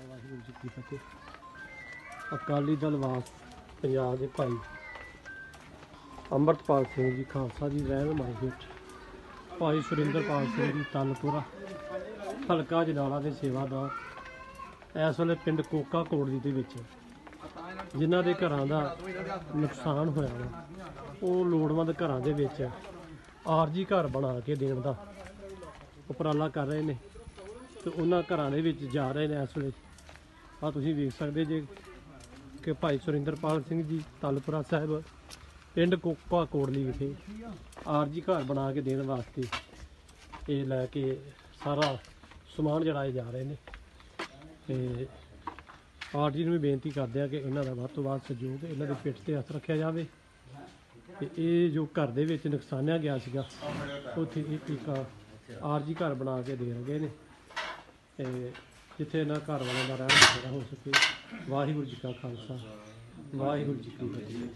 ਵਾਹਿਗੁਰੂ ਜੀ ਕੀ ਫਤਿਹ। ਅਕਾਲੀ ਦਲ ਵਾਸ ਪੰਜਾਬ ਦੇ ਭਾਈ ਅੰਮ੍ਰਿਤਪਾਲ ਸਿੰਘ ਜੀ ਖਾਲਸਾ ਜੀ ਰਹਿਨਮਾਈ ਵਿੱਚ ਭਾਈ ਸੁਰਿੰਦਰਪਾਲ ਸਿੰਘ ਜੀ ਤਨਪੁਰਾ ਹਲਕਾ ਜਨਾਲਾ ਦੇ ਸੇਵਾਦਾਰ, ਇਸ ਵੇਲੇ ਪਿੰਡ ਕੋਕਾ ਕੋਟਲੀ ਦੇ ਵਿੱਚ, ਜਿਨ੍ਹਾਂ ਦੇ ਘਰਾਂ ਦਾ ਨੁਕਸਾਨ ਹੋਇਆ ਵਾ, ਉਹ ਲੋੜਵੰਦ ਘਰਾਂ ਦੇ ਵਿੱਚ ਆਰਜੀ ਘਰ ਬਣਾ ਕੇ ਦੇਣ ਦਾ ਉਪਰਾਲਾ ਕਰ ਰਹੇ ਨੇ ਤੇ ਉਹਨਾਂ ਘਰਾਂ ਦੇ ਵਿੱਚ ਜਾ ਰਹੇ ਨੇ ਇਸ ਵੇਲੇ। ਆ ਤੁਸੀਂ ਵੇਖ ਸਕਦੇ ਜੇ ਕਿ ਭਾਈ ਸੁਰਿੰਦਰਪਾਲ ਸਿੰਘ ਜੀ, ਤਲਪੁਰਾ ਸਾਹਿਬ, ਪਿੰਡ ਕੋਕਾ ਕੋਟਲੀ ਵਿਖੇ ਆਰਜੀ ਘਰ ਬਣਾ ਕੇ ਦੇਣ ਵਾਸਤੇ ਇਹ ਲੈ ਕੇ ਸਾਰਾ ਸਮਾਨ ਜੜਾਏ ਜਾ ਰਹੇ ਨੇ। ਤੇ ਆਰਜੀ ਨੂੰ ਵੀ ਬੇਨਤੀ ਕਰਦੇ ਆ ਕਿ ਇਹਨਾਂ ਦਾ ਵੱਧ ਤੋਂ ਵੱਧ ਸਹਿਯੋਗ ਇਹਨਾਂ ਦੇ ਪਿੱਠ ਤੇ ਹੱਥ ਰੱਖਿਆ ਜਾਵੇ। ਤੇ ਇਹ ਜੋ ਘਰ ਦੇ ਵਿੱਚ ਨੁਕਸਾਨਿਆ ਗਿਆ ਸੀਗਾ, ਉੱਥੇ ਇੱਕ ਇੱਕ ਆਰਜੀ ਘਰ ਬਣਾ ਕੇ ਦੇ ਰਹੇ ਨੇ। ਤੇ ਜਿੱਥੇ ਇਹਨਾਂ ਘਰ ਵਾਲਿਆਂ ਦਾ ਰਹਿਣ ਬਸੇਰਾ ਹੋ ਸਕੇ। ਵਾਹਿਗੁਰੂ ਜੀ ਕਾ ਖਾਲਸਾ। ਵਾਹਿਗੁਰੂ ਜੀ ਕੀ ਫਤਿਹ।